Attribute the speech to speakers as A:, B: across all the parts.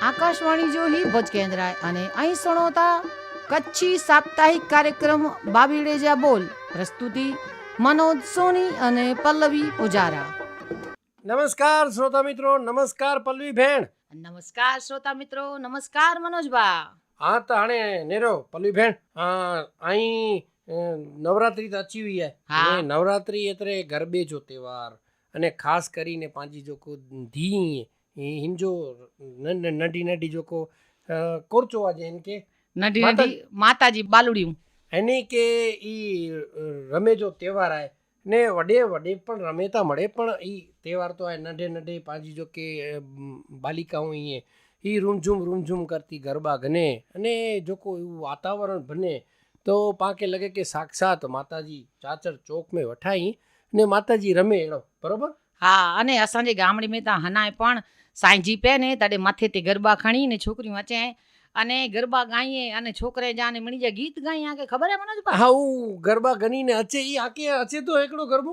A: આકાશવાણી જોહી ભજ કેન્દ્રાય અને અહીં સણોતા કચ્છી સાપ્તાહિક કાર્યક્રમ બાબીડેજા બોલ પ્રસ્તુતિ મનોજ સોની અને પલ્લવી ઉજારા
B: નમસ્કાર શ્રોતા મિત્રો નમસ્કાર પલ્લવી ભેણ.
A: નમસ્કાર શ્રોતા મિત્રો નમસ્કાર મનોજબા.
B: હા તો તાણે નેરો પલ્લવી ભેણ અહીં નવરાત્રી તો અચી હોય
A: હા.
B: નવરાત્રી એટલે ગરબે જો તહેવાર. અને ખાસ કરીને પાંજી જોકો ધી ಹಿಂಜು ನಡಿ ನಡಿ ಜೋಕೋ ಕೋರ್ಚೋವಾಜೆ
A: ಎನ್ಕೆ
B: ನಡಿ
A: ನಡಿ ಮಾತಾಜಿ બાલુડિયું
B: એને કે ઈ રમે જો તહેવાર આય ને વડે વડે પણ રમેતા મળે પણ ઈ તહેવાર તો આ નઢે નઢે પાજી જો કે બાલિકાઓ ઈએ ઈ રૂમઝૂમ રૂમઝૂમ કરતી ગરબા ગને અને જો કોઈ એવું વાતાવરણ બને તો પાકે લગે કે સાક્ષાત માતાજી ચાચર ચોક મેં વઠાઈ ને માતાજી રમે એનો બરોબર?
A: હા અને અસાંજે ગામડી મેં તા હનાય પણ સાંજી પે ને તડે માથે તે ગરબા ખણીને છોકરીઓ અચે અને ગરબા ગાઈએ અને છોકરે જાને મણી જાય ગીત ગાઈએ કે ખબર હે મનોજબા?
B: હા હું ગરબા ગનીને અચે ઈ આકે અચે તો એકડો ગરબો?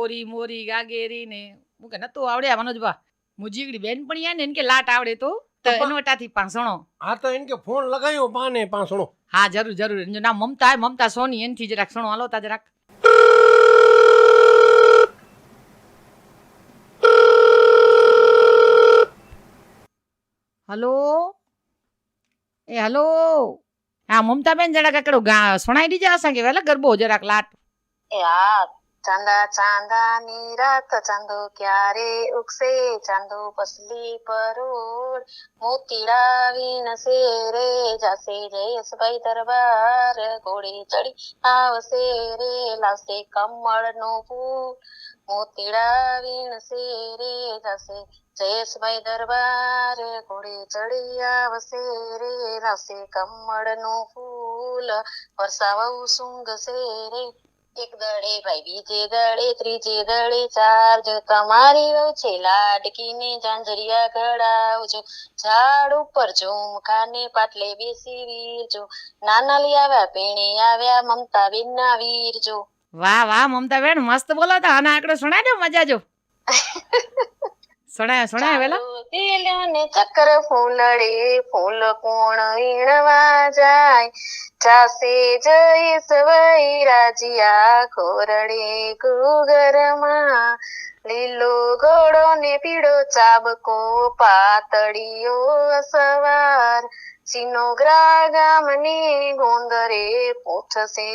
A: ઓરી મોરી ગાગેરી ને હું કે નતો આવડ્યા મનોજબા. મુજીગડી બેન પણ યા ને એને કે લાટ આવડે તો. તો એનોટાથી પાંસણો.
B: હા તો એને કે ફોન લગાયો પાને પાંસણો.
A: હા જરૂર જરૂર. એનું નામ મમતા હે મમતા સોની એનથી જરાક સણો હાલો તા જરાક હલો? એ હલો? હા, મમતાબેન જરાક આકડો ગા સુણાઈ દીજા કે વેલા ગરબો જરાક લાટ.
C: એ હા. ચાંદા ચાંદાની રાત ચાંદો ક્યારે ઉગશે ચાંદો પસલી પરોડ મોતીડા વીણશે રે જાશે જયેશભાઈ દરબાર ઘોડે ચડી આવશે રે લાવશે કમળ નો ફૂલ મોતીડા વીણશે રે જાશે જયેશભાઈ દરબાર ઘોડે ચડી આવશે રે લાવશે કમળનું ફૂલ વરસાવવું સુંગશે રે એક દળે ભાઈ બીજે દળે ત્રીજે દળે ચાર જો તમારી વહુ છે લાડકીને ઝાંઝરિયા ઘડાવજો. ઝાડ ઉપર ઝુમખાને પાટલે બેસી વીરજો. નાના લઈ આવ્યા પીણે આવ્યા મમતા બેન ના વીરજો.
A: વાહ વાહ મમતા બેન મસ્ત બોલો તો. આના આંકડો સુણાજો મજા જો. સુણાય સુણાય વેલા?
C: ચાલો ચક્ર ફૂલડે ફૂલ કોણ વીણવા જાય? ચાસે જઈશ વૈરાજિયા ખોરડે ગુગરમાં લીલો ઘોડો ને પીળો ચાબકો પાતળીયો સવાર. સિનોગ્રા ગામને ગોંદરે પૂછશે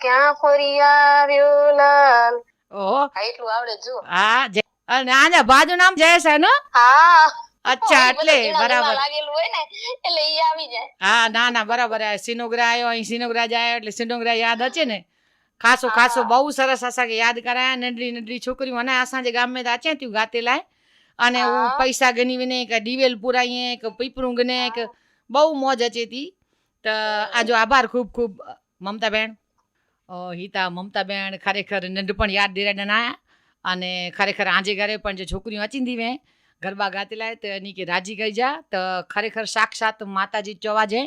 C: ક્યાં ફરી આવ્યો લાલ?
A: ઓહો.
C: એટલું આવડે જો
A: હા અને આને બાજુ નામ જય છે ને?
C: હા.
A: અચ્છા એટલે બરાબર.
C: લાગેલું હોય ને એટલે ઈ આવી જાય.
A: હા ના ના બરાબર. આ સિનોગ્રા આવ્યો અહીં સિનોગ્રા જાય એટલે સિનોગ્રા યાદ હશે ને? ખાસો ખાસો બહુ સરસ આશા કે યાદ કરાયા નડરી નડરી છોકરીઓ અને આસા જે ગામે દાચે તું ગાતે લાય. અને હું પૈસા ગણીવીને કે દિવેલ પુરાઈએ કે પીપરું ગને કે બહુ મોજ હતી તો. આજો આભાર ખૂબ ખૂબ. મમતા બેન. હિતા મમતા બેન ખરેખર નંડપણ યાદ દેરાડના આયા. અને ખરેખર આજે ઘરે પણ જે છોકરીઓ અચીંદી વેં, ગરબા ગાતેલા તો એની કે રાજી ગઈ જા, તો ખરેખર સાક્ષાત માતાજી ચોવાજે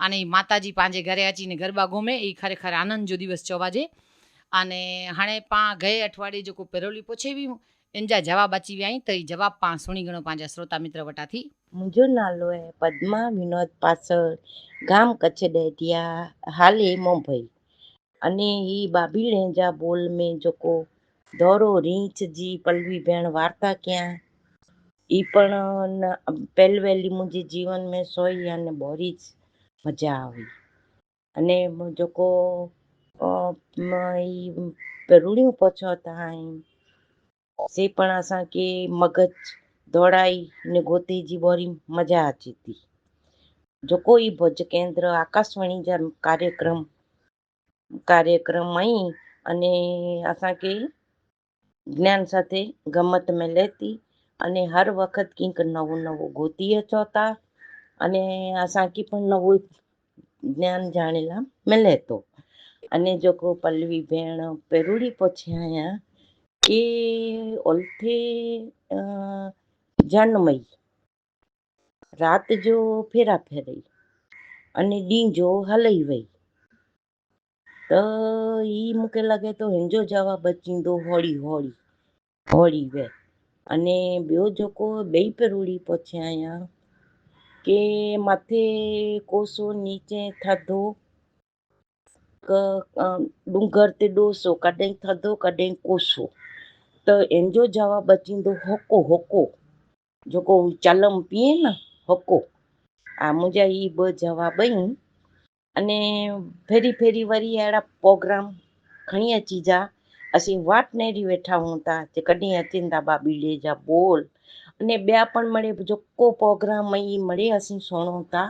A: અને એ માતાજી પાંજે ઘરે અચીને ગરબા ગોમે એ ખરેખર આનંદ જો દિવસ ચોવાજે અને હાणे પાं ગયે અઠવાડિયે જેકો પેરોલી પૂછેવી इन जा जवाब अची विया आहिनि त हीअ जवाब पाण सुणी घणो पंहिंजा श्रोता मित्र वटां थी
D: मुंहिंजो नालो आहे पद्मा विनोद पासर गाम कच्छ ॾहिदिया हाल मुंबई अने ही बाबी लहजा बोल में जेको ધોરો રીંછજી પલ્લવીબેન વાર્તા ક્યાં? એ પણ પહેલવેલી મુજે જીવન મેં સોઈ અને બોરી જ મજા આવી. અને જોકો રૂણિયું પહોંચો હતા સે પણ અસાં કે મગજ દોડાઈ ને ગોતીજી બોરી મજા અચી હતી જો કોઈ ભજ કેન્દ્ર આકાશવાણી જા કાર્યક્રમ કાર્યક્રમ અહીં અને અસાંકે જ્ઞાન સાથે ગમત તમે લેતી અને હર વખત કંઈક નવું નવું ગોતીએ ચોતા અને અસાંકી પણ નવું જ્ઞાન જાણેલા મળે તો અને જો કો પલ્લવી બેન, પેરુડી પહોંચ્યા કે ઓલથે જન્મઈ રાત જો ફેરા ફેરઈ અને ડી જો હલઈ વઈ. તો એ મૂકે લાગે તો હેંજો જવા બચીંદો હોળી હોળી હોળી વે. અને બ્યો જોકો બે પેરુડી પહોંચે અહીંયા કે માથે કોસો નીચે થધો ડુંગર તે ડોસો, કડેંગ થધો, કડેંગ કોસો. તો એંજો જવા બચીંદો હોકો હોકો. જોકો ચાલમ પીએ ને, હોકો. આ મુજા એ બ જવા બઈ અને ਫੇਰੀ ਫੇਰੀ ਵਾਰੀ ਐੜਾ ਪ੍ਰੋਗਰਾਮ ਘਣੀਆਂ ਚੀਜ਼ਾਂ ਅਸੀਂ ਵਾਟ ਨੇ ਰੀ ਬੈਠਾ ਹੁੰਦਾ ਤੇ ਕਦੀ ਅਤਿੰਦਾ ਬਾਬੀ ਲੇ ਜਾ ਬੋਲ અને બ્યા પણ મળે જોકો પ્રોગ્રામ એ મળે અસી સોણો હતા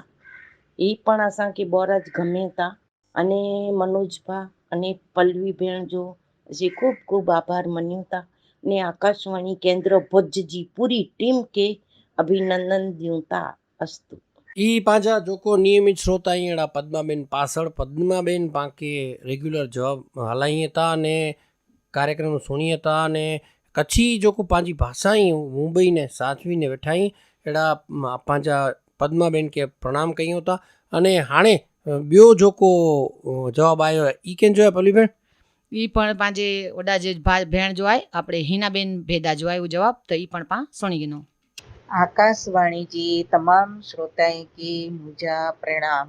D: એ પણ અસાંखे બહુ જ ગમે હતા અને મનોજભા અને પલ્લવી બેન જો જે ખૂબ ખૂબ આભાર માન્યો હતા ને આકાશવાણી કેન્દ્ર ભુજજી પૂરી ટીમ કે અભિનંદન દ્યું હતા અસ્તુ.
B: એ પાછા જોકો નિયમિત શ્રોતા અહીંયા પદ્માબેન પાછળ, પદ્માબેન પાંકે રેગ્યુલર જવાબ હલાઈ હતા અને કાર્યક્રમ સુણી હતા અને કચ્છી જોકો પાંજી ભાષા મુંબઈને સાચવીને બેઠાઈ, એડા પાંજા પદ્માબેન કે પ્રણામ કહ્યું હતા અને હાણે બ્યો જોકો જવાબ આવ્યો એ કેમ જોયા પલ્લીબેન?
A: એ પણ પાંજે ઓડા જે ભેણ જોવાય, આપણે હિનાબેન ભેદા જોવાય જવાબ, તો એ પણ પા સુણી
E: ગયું આકાશવાણીજી, તમામ શ્રોતાએ કે મુજા પ્રણામ.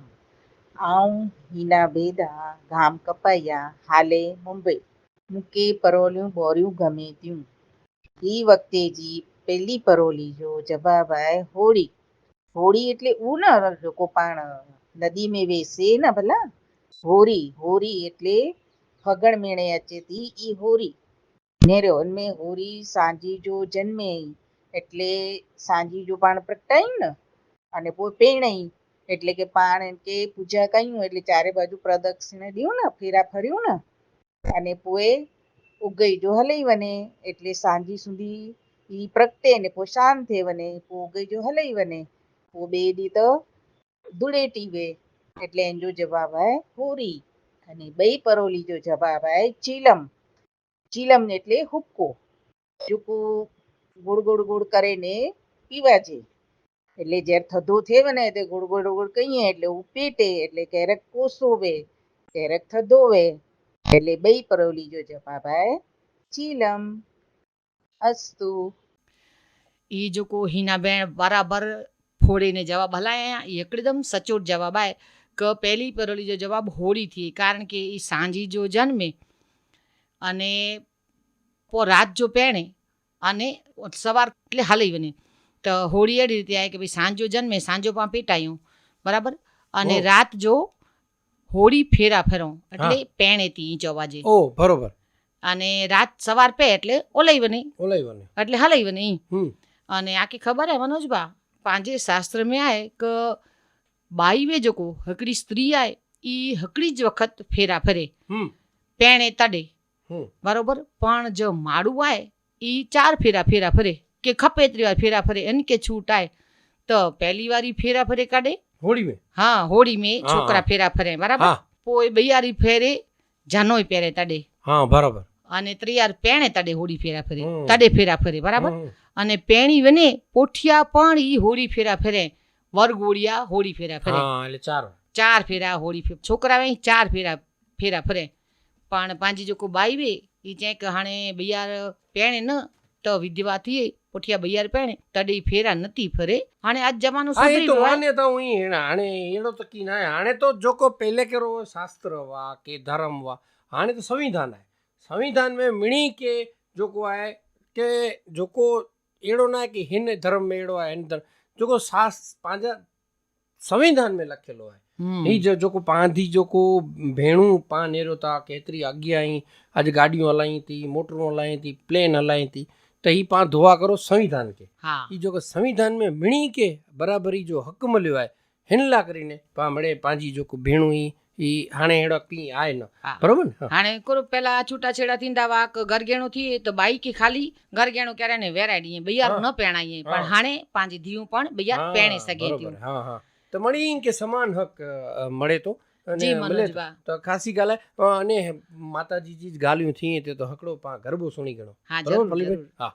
E: આઉં હિના બેદા, ગામ કપાયા, હાલે મુંબઈ. મૂકે પરોલ્યું બોર્યું ગમે ત્યું. એ વખતે જી પેલી પરોલી જો જબાભાઈ હોળી. હોળી એટલે ઉ ન કોપાણ નદી મેં વેસે ને ભલા? હોરી હોરી એટલે ફગણ મેળે અચેતી ઈ હોરી. નેરો મેં હોરી સાંજી જો જન્મે એટલે સાંજી જો પાણ પ્રગટાયું ને, અને પેણાઈ એટલે કે પાણ એમ કે પૂજા કર્યું, એટલે ચારે બાજુ પ્રદક્ષિણે દયું ને, ફેરા ફર્યું ને, અને પોએ ઉગઈ જો હલાઈ વને એટલે સાંજી સુધી ઈ પ્રગટે ને પો શાંત થે વને પો ઉગઈ જો હલાઈ વને પો બે દી તો ધૂળેટી વે, એટલે એનો જવાબ આવે હોરી, અને બઈ પરોલી જો જવાબ આવે ચીલમ ચીલમ એટલે હુક્કો જુકુ ગુડ ગુડ ગુડ કરીને પીવા છે. એટલે જ્યારે થધો થેવે ને તે ગુડ ગુડ ગુડ કહીએ એટલે ઉપેટે એટલે ક્યારેક કોસોવે, ક્યારેક થધોવે. એટલે બે પરોલી જો જપાભાઈ ચીલમ. અસ્તુ.
A: એ જો કો હિનાબેન બરાબર ફોડીને જવાબ હલાયા એકદમ સચોટ જવાબ આય. કે પહેલી પરોલી જો જવાબ હોળી થી, કારણ કે એ સાંજી જો જન્મે અને પો રાત જો પહેણે અને સવાર એટલે હલાઈ વને તો હોળી એડી રીતે આવે કે ભાઈ સાંજો જન્મે સાંજો પણ પેટાયું. બરાબર? અને રાત જો હોળી ફેરા ફેરો એટલે પેણેતી ઈ ચવાજે
B: ઓ બરોબર.
A: અને રાત સવાર પે એટલે ઓલાઈ વને
B: ઓલાઈ વને
A: એટલે હલાઈ વને ઈ. અને આખી ખબર હે મનોજભા? પાંજે શાસ્ત્ર મે આય કે બાઈ વે જકો હકડી સ્ત્રી આય ઈ હકડી જ વખત ફેરા ફરે.
B: હમ.
A: પેણે તડે. બરોબર? પણ જો માડું આય એ ચાર ફેરા ફેરા ફરે. કે ખપે ત્રીવાર ફેરા ફરે એને કે છૂટાય. તો પહેલી વાર ફેરા ફરે કાઢે
B: હોળી મેં?
A: હા
B: હોળી
A: મેં છોકરા ફેરા
B: ફરે
A: બરાબર? પોઈ બૈયારી ફેરે જાનોય પહેરે તડે.
B: હા બરાબર.
A: અને ત્રિયાર પેણે તડે હોળી
B: ફેરા
A: ફરે. તડે ફેરા ફરે
B: બરાબર?
A: અને પેણી વને પોઠિયા પણ ઈ હોળી ફેરા ફરે. વરગોળિયા હોળી ફેરા ફરે.
B: હા એટલે ચાર
A: ચાર ફેરા હોળી ફેરા છોકરા ચાર ફેરા ફેરા ફરે. પણ પાંજી જોકો બાઈ ಈ ಜ್ಯಾಂಕ್ ಹಾಣೆ ಬೈಯಾರ ಪೇಣೆನ ತ વિદ્યા થી પોઠિયા બૈયાર પેણે તડી ફેરા નથી ફરે. હાણે
B: આજ જમાનો
A: સુધરી
B: તો
A: વાને
B: તો હું હાણે એડો તો કી ના હાણે તો જોકો પહેલે કેરો શાસ્ત્ર વા કે ધર્મ વા હાણે તો સંવિધાન હે સંવિધાન મે મિણી કે જોકો આય કે જોકો એડો ના કે હિન ધર્મ મેળો આય અંદર જોકો સાસ પાંજા સંવિધાન મે લખેલો
A: હે
B: ई जो जोको पांधी जोको भेणू पान एरो ता केतिरी अॻियां आई अॼु गाॾियूं हलाई थी मोटरूं हलाई थी प्लेन हलाई थी त हीउ पाण दुआ करो संविधान खे
A: ही
B: जेको संविधान में मिणी के बराबरी जो हक़ु मिलियो आहे हिन लाइ करीने पाण मिड़े पंहिंजी जेको भेणूं हुई ही हाणे अहिड़ा पीउ
A: आहिनि
B: बरोबर न
A: हाणे हिकिड़ो पहिला छूटा छेड़ा थींदा हुआ घरगेणो थिए त बाई खे खाली घरगेणो कराए ने विहाराए ॾींहं
B: ॿीहर
A: न पहिणाईं पर हाणे पंहिंजी धीअ पाण
B: ॿीहर
A: पहिणे सघे थियूं
B: त मणी के समान हक़ मणे थो
A: જી મનોજબા
B: તો ખાસી ગાલે અને માતાજી જી ગાલ્યું થી તે તો હકડો પા ગરબો સુણી ગણો.
A: હા જરૂર.
B: હા.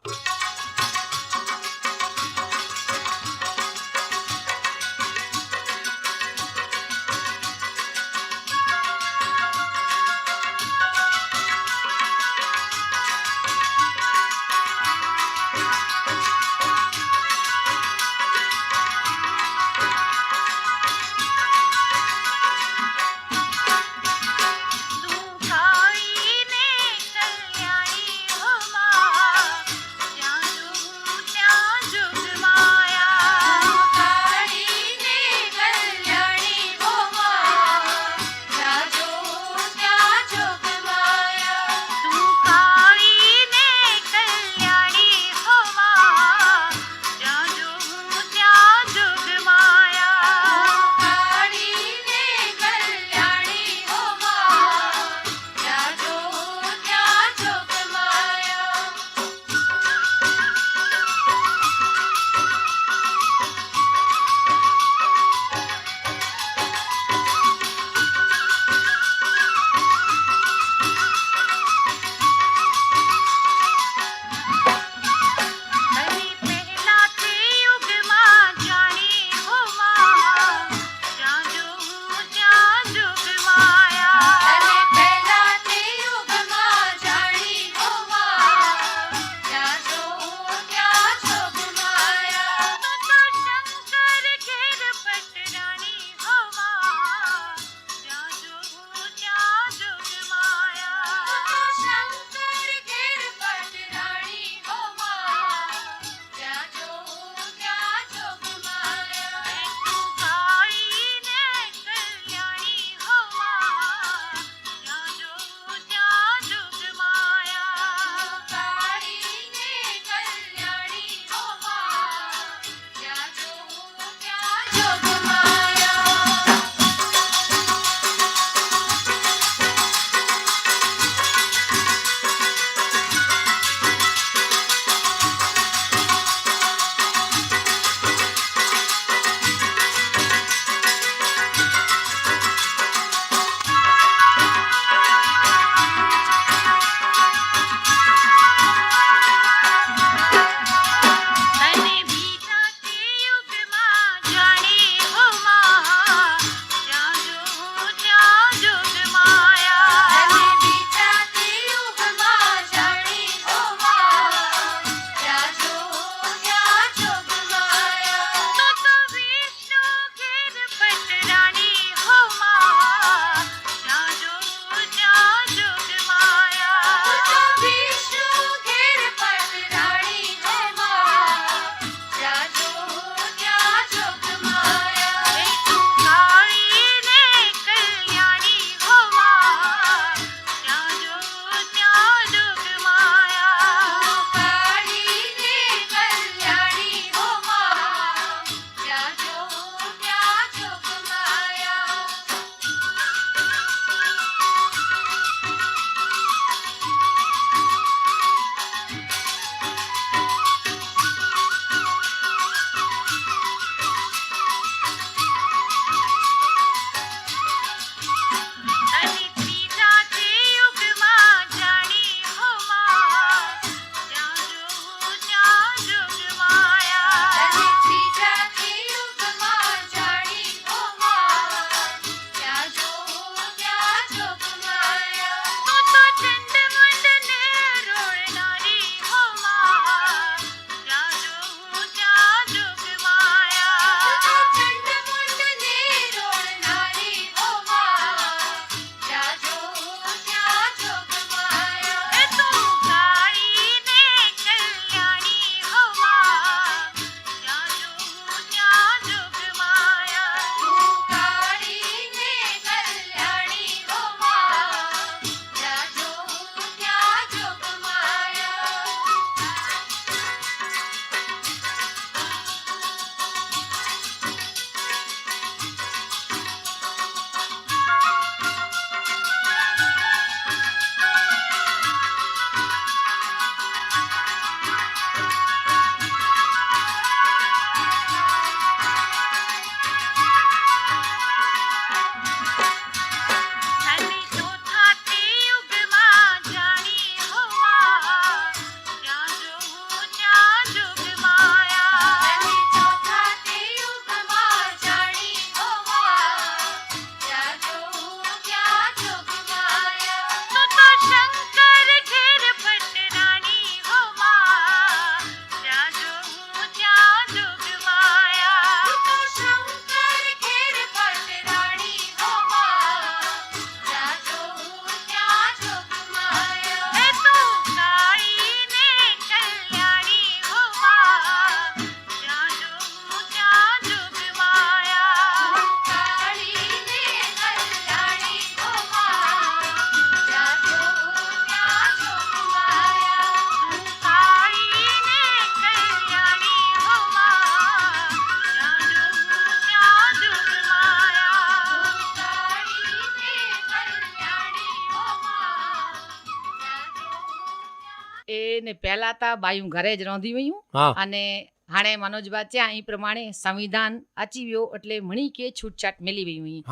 A: હતા બાયું ઘરે જ રોંધી વયું. અને હાણે મનોજ બાચ્યા એ પ્રમાણે સંવિધાન અચીવ્યો એટલે મણી કે છૂટછાટ મિલી વઈ હુઈ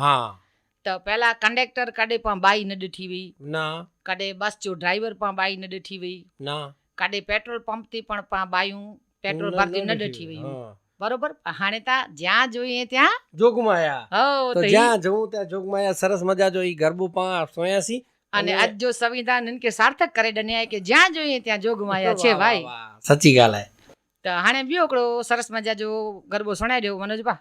A: તો પહેલા કંડક્ટર કડે પા બાઈ ન ડિઠી વઈ.
B: ના.
A: કડે બસ જો ડ્રાઈવર પા બાઈ ન ડિઠી વઈ.
B: ના.
A: કડે પેટ્રોલ પંપથી પણ પા બાયું પેટ્રોલ ભરતી ન ડિઠી વઈ. બરોબર? હાણે તા જ્યાં જોઈએ ત્યાં
B: જોગમાયા.
A: હો
B: તો જ્યાં જવું ત્યાં જોગમાયા સરસ મજા જોઈ ગરબુ પા સોયાસી.
A: અને આજ જો સંવિધાન કે સાર્થક કરે ન્યાય કે જ્યાં જોઈએ ત્યાં જોગમાયા છે ભાઈ.
B: સાચી ગાલ હે.
A: તો હાણે બ્યો સરસ મજા જો ગરબો
F: સણાઈ રહ્યો મનોજભા.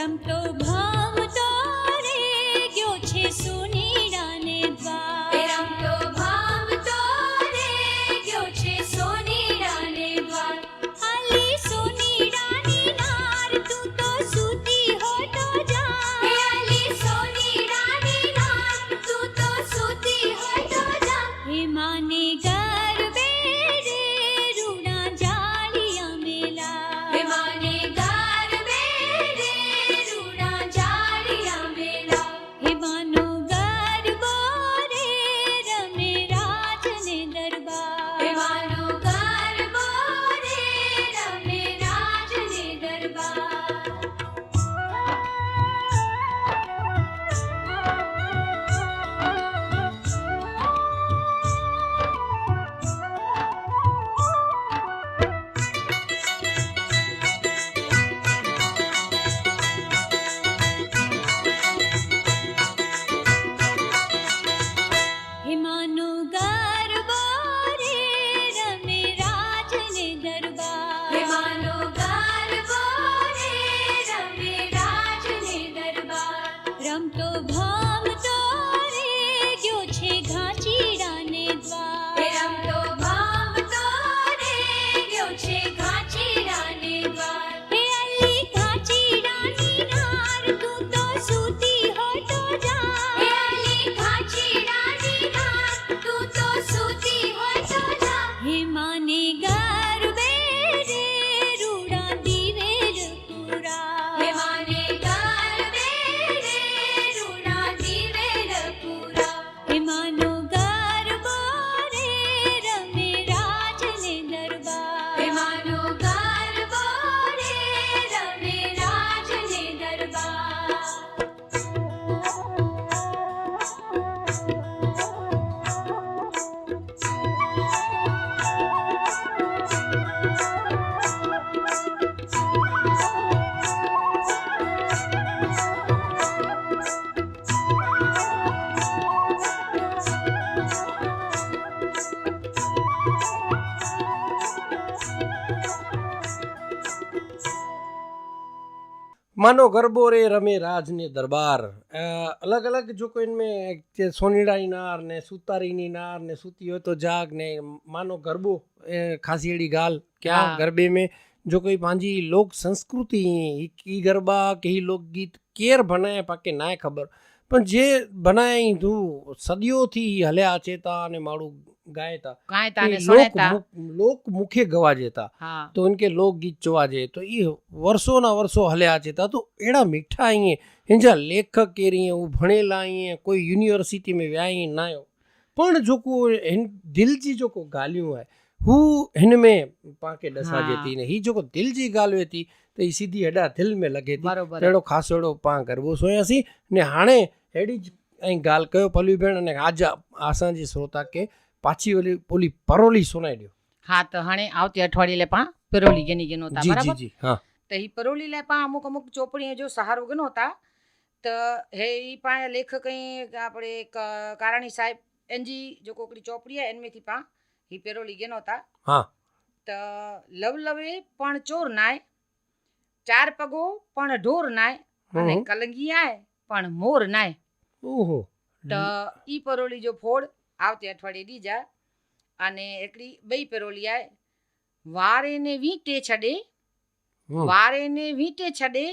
F: శ్రీరామ్ ప్రభా માનો ગરબો રે રમે રાજને દરબાર. અલગ અલગ જો કોઈને જે સોનીડાની નાર
B: ને સુતારીની નાર ને સૂતી હોય તો જાગ ને માનો ગરબો ખાસીડી
A: ગાલ.
B: ક્યાં? ગરબે મેં જો કોઈ પાંજી લોક સંસ્કૃતિ की गरबा की लोकगीत केरु बनाए पाके न आहे પણ જે બનાય હિંદુ સદીઓથી હલ્યા છે તા અને
A: મારું गायता
B: गायता
A: ने
B: सुनेता लोक मुखे गवाजेता हाँ।
A: तो
B: उनके लोक गीत चवाजे तो ये वर्षों ना वर्षों हले आजेता तो एड़ा मीठा आई है हिंजा लेखक के रही है वो भणेला आई है कोई यूनिवर्सिटी में व्याई ना हो पण जो को हिन दिल जी जो को गालियो है हु हिन में पाके
A: डसा
B: जेती ने ही जो को दिल जी गालियो थी तो ई सीधी हेड़ा दिल में लगे थी एड़ो खासो एड़ो पा करवो सोयासी ने हाणे अहिड़ी ऐं ॻाल्हि कयो पलवी भेण अने आज असांजे श्रोता खे પાછી ઓલી ઓલી પરોલી સુનાઈ
A: હા તો હણે આવતી અઠવાડિયે લે પા પરોલી ગેની ગેનો હતા બરાબર?
B: જી જી હા.
A: તો એ પરોલી લે પા અમુક અમુક ચોપડીએ જો સહારો ગનો હતા તો હે એ પા લેખ કઈ આપણે કારાણી સાહેબ એનજી જો કોકડી ચોપડી હે એનમેથી પા હી પેરોલી ગેનો હતા.
B: હા.
A: તો લવલવે પણ ચોર નાય ચાર પગો પણ ઢોર નાય અને કલંગી આય પણ મોર નાય.
B: ઓહો.
A: તો ઈ પરોળી જો ફોડ આવતે અઠવાડિયે બીજા અને એકડી બઈ પેરોલિયા વારે ને વીંટે છડે વારે ને વીંટે છડે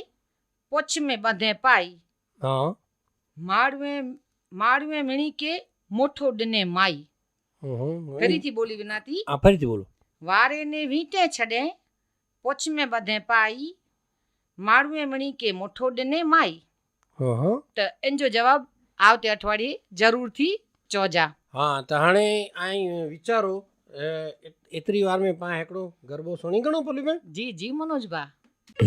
A: પોછ મે બંધે પાઈ.
B: હા.
A: માળવે માળવે મણી કે મોઠો ડને
B: માઈ.
A: ફરીથી બોલી વિનાતી.
B: હા ફરીથી બોલો.
A: વારે ને વીંટે છડે પોછ મે બંધે પાઈ. માળવે મણી કે
B: મોઠો ડને
A: માઈ. તો એનો જવાબ આવતે અઠવાડિયે જરૂરથી ચોજા.
B: हा त हाणे ऐं वीचारो एतिरी वार में पाण हिकिड़ो गरबो सुणी घणो पुली
A: में जी जी
F: मनोज
A: भाउ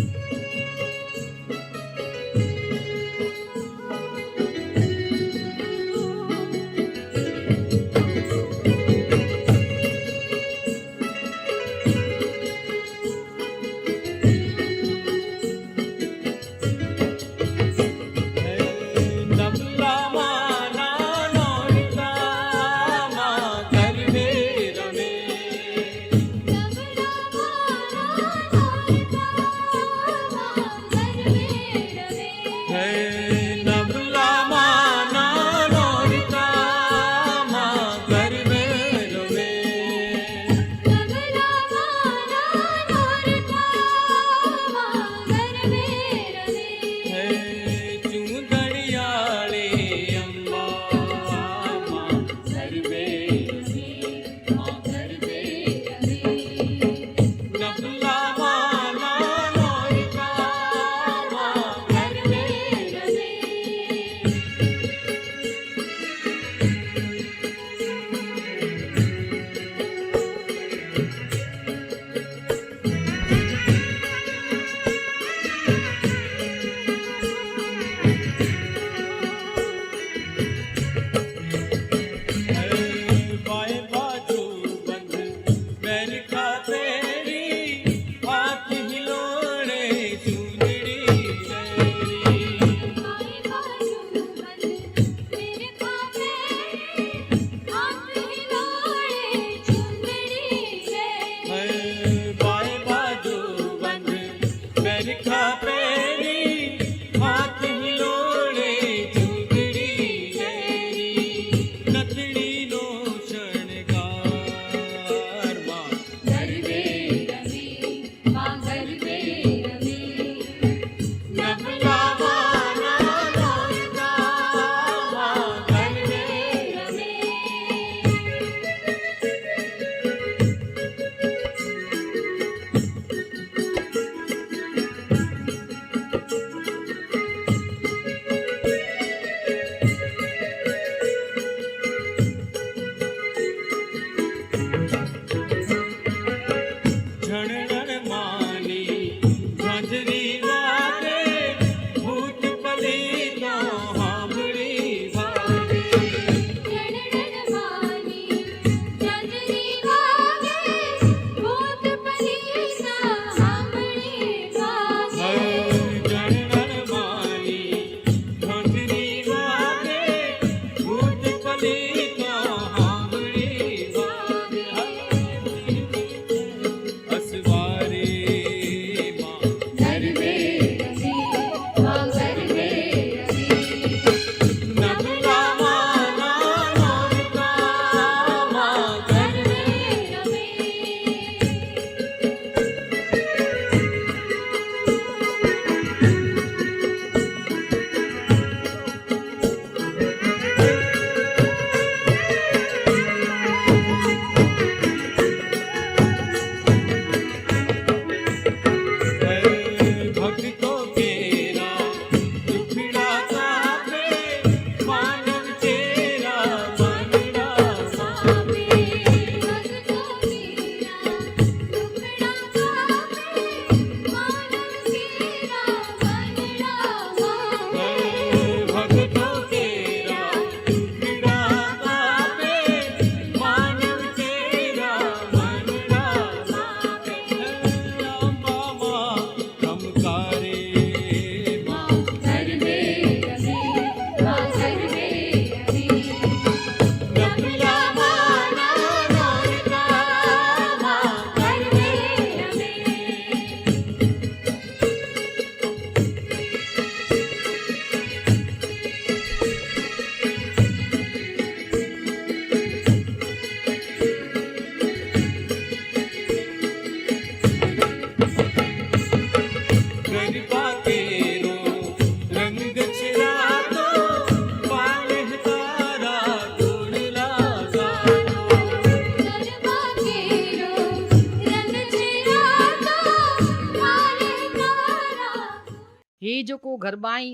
A: ગરબાઈ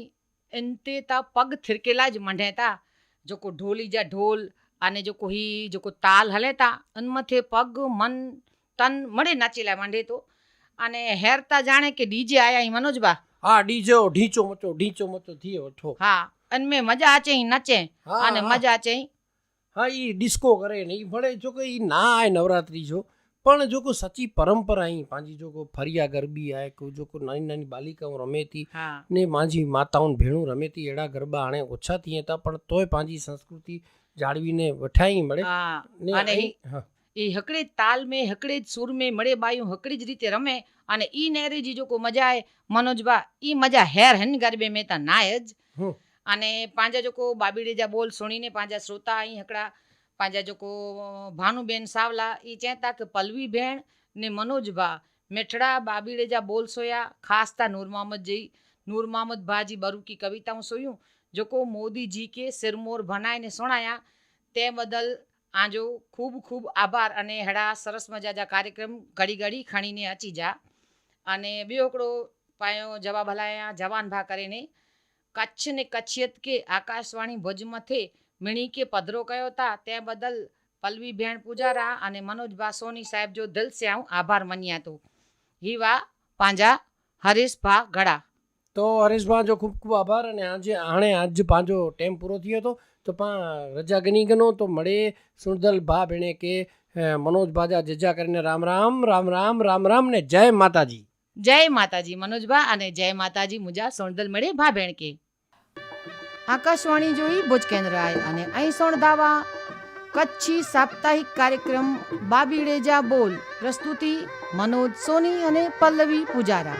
A: એનતે તા પગ થિરકેલા જ મંઢેતા. જોકો ઢોલી જા ઢોલ અને જોકો હી જોકો તાલ હલેતા અનમથે અન મથે પગ મન તન મળે નાચેલા માંડે તો અને હેરતા જાણે કે ડીજે આયા ઈ મનોજબા.
B: હા ડીજે ઢીચો મચો ઢીચો મચો થયો વઠો
A: હા અને મે મજા આચે ઈ નચે અને. મજા આચે ઈ
B: હા ઈ ડિસ્કો કરે ને ઈ ભલે જો કે એ ના આય નવરાત્રી જો. પણ જો सची સચી પરંપરા અહીં પાંજી જો गरबी ફરિયા ગરબી આય नई જો बालिकाऊं નાની નાની બાલિકાઓ રમે माताउनि
A: भेणूं
B: ને માંજી अहिड़ा ભેણું हाणे ओछा એડા ગરબા હાણે ઓછા पंहिंजी હતા પણ તોય પાંજી સંસ્કૃતિ જાળવીને વઠાઈ મળે
A: હા.
B: ને
A: અને
B: અહીં-
A: ઈ-
B: હા.
A: એ હકડે જ તાલ મેં હકડે જ સુર મેં મળે બાયું હકડી જ રીતે રમે. અને ઈ નેરે જી જોકો મજા આય મનોજબા ઈ મજા હેર હન ગરબે મેં તા નાય જ. અને પાંજા જોકો બાબીડે જા બોલ સુણીને પાંજા શ્રોતા અહીં હકડા પાંજા જોકો, ભાનુબેન સાવલા એ ચેતા કે પલવીબેન ને મનોજભા મેઠડા બાબીડેજા બોલ સોયા ખાસતા નૂર મોહમ્મદ જઈ, નૂર મોહમ્મદ ભાજી બરુકી કવિતાઓ સોયું. જોકો મોદીજી કે સિરમોર ભણાઈને સોણાયા. તે બદલ આજો ખૂબ ખૂબ આભાર અને હેડા સરસ મજાજા કાર્યક્રમ ઘડી ઘડી ખણીને અચી જા. અને બેઓકડો પાયો જવાબ હલાયા, જવાન ભા કરીને કચ્છ ને કચ્છિયત કે આકાશવાણી ભુજમાં થે મીણી કે પધરો કયો તા તે બદલ પલવી ભેણ પૂજારા અને મનોજભા સોની સાહેબ જો દિલ સે હું આભાર મન્યા તો. હીવા પાંજા હરીશભા ગળા.
B: તો હરીશભા જો ખૂબ ખૂબ આભાર અને આજે આણે આજ પાંજો ટાઈમ પૂરો થયો હતો તો પા રજા ગણી ગનો તો મળે સુંદલ ભા ભેણે કે મનોજ બાજા જજા કરીને રામ રામ રામ રામ રામ રામ ને જય માતાજી.
A: જય માતાજી મનોજભા અને જય માતાજી મુજા સોણદલ મળે ભા ભેણ કે. આકાશવાણી જોઈ ભુજ કેન્દ્ર અને અહીં દાવા. કચ્છી સાપ્તાહિક કાર્યક્રમ બાબીડેજા બોલ. પ્રસ્તુતિ મનોજ સોની અને પલ્લવી પૂજારા.